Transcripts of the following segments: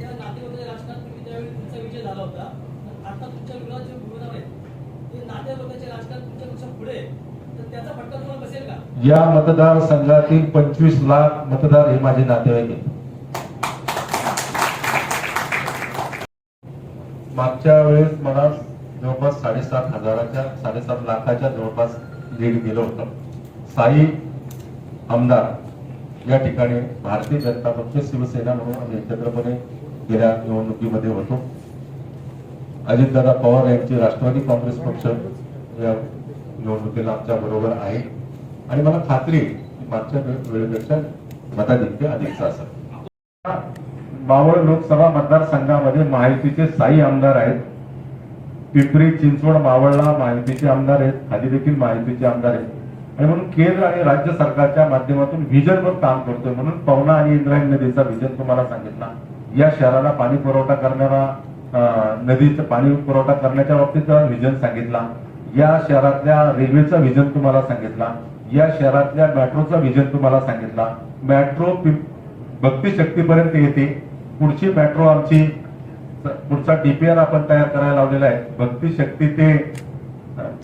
त्या नातेवाईकाच्या राजकारणात तुम्ही त्यावेळी तुमचा विजय झाला होता. आता तुमच्या विरोधात जे उमेदवार आहेत ते नातेवाईकाचे राजकारण तुमच्यापेक्षा पुढे आहे. तर त्याचा फटका तुम्हाला बसेल का? या मतदारसंघातील पंचवीस लाख मतदार हे माझे नातेवाईक आहेत. मागच्या वेळेस मला जवळपास साडेसात हजाराच्या साडेसात लाखाच्या जवळपास लीड गेलं होतं. साई आमदार या ठिकाणी भारतीय जनता पक्ष शिवसेना म्हणून आम्ही एकत्रपणे गेल्या निवडणुकीमध्ये होतो. अजितदादा पवार यांची राष्ट्रवादी काँग्रेस पक्ष या निवडणुकीला आमच्या बरोबर आहे. आणि मला खात्री मागच्या वेळेपेक्षा मताधिक्य अधिकचा असेल. मावळ लोकसभा मतदारसंघामध्ये माहितीचे साई आमदार आहेत. पिंपरी चिंचवड मावळला माहितीचे आमदार आहेत. खाली देखील माहितीचे आमदार आहेत. आणि म्हणून केंद्र आणि राज्य सरकारच्या माध्यमातून व्हिजनवर काम करतोय म्हणून पवना आणि इंद्रायणी नदीचा व्हिजन तुम्हाला सांगितला. या शहराला पाणी पुरवठा करणारा नदीचं पाणी पुरवठा करण्याच्या बाबतीत व्हिजन सांगितला. या शहरातल्या रेल्वेचा व्हिजन तुम्हाला सांगितला. या शहरातल्या मेट्रोचा व्हिजन तुम्हाला सांगितला. मेट्रो भक्ती शक्तीपर्यंत येते. पुढची मेट्रो आमची पुढचा डीपीआर आपण तयार करायला लावलेला आहे. भक्ती शक्ती ते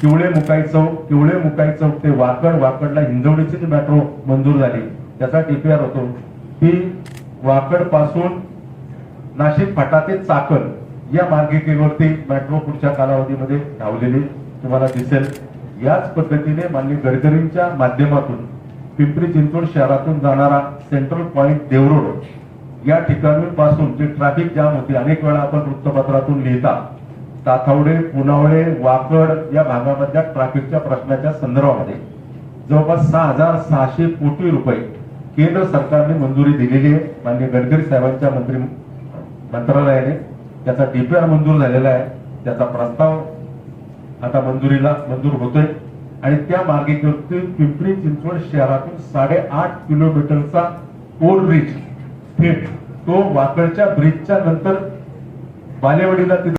किवळे मुकाई चौक किवळे मुकाई चौक ते वाकड वाकडला हिंजवडीची जी मेट्रो मंजूर झाली. त्याचा डीपीआर होतो. ती वाकडपासून नाशिक फाटा ते चाकण या मार्गिकेवरती मेट्रो पुढच्या कालावधीमध्ये धावलेली तुम्हाला दिसेल. याच पद्धतीने माननीय गडकरींच्या माध्यमातून पिंपरी चिंचवड शहरातून जाणारा सेंट्रल पॉइंट देवरोड या ठिकाणीपासून जे ट्रॅफिक जाम होते अनेक वेळा आपण वृत्तपत्रातून लिहिता ताथावडे पुनावळे वाकड या भागामधल्या ट्रॅफिकच्या प्रश्नाच्या संदर्भामध्ये. जवळपास सहा हजार सहाशे कोटी रुपये केंद्र सरकारने मंजुरी दिलेली आहे. माननीय गडकरी साहेबांच्या मंत्री मंत्रालयाने त्याचा डीपीआर मंजूर झालेला आहे. त्याचा प्रस्ताव आता मंजुरीला मंजूर होतोय. आणि त्या मार्गिकेवरती पिंपरी चिंचवड शहरातून साडेआठ किलोमीटरचा ओल्ड ब्रिज थेट तो वाकडच्या ब्रिजच्या नंतर बालेवाडीला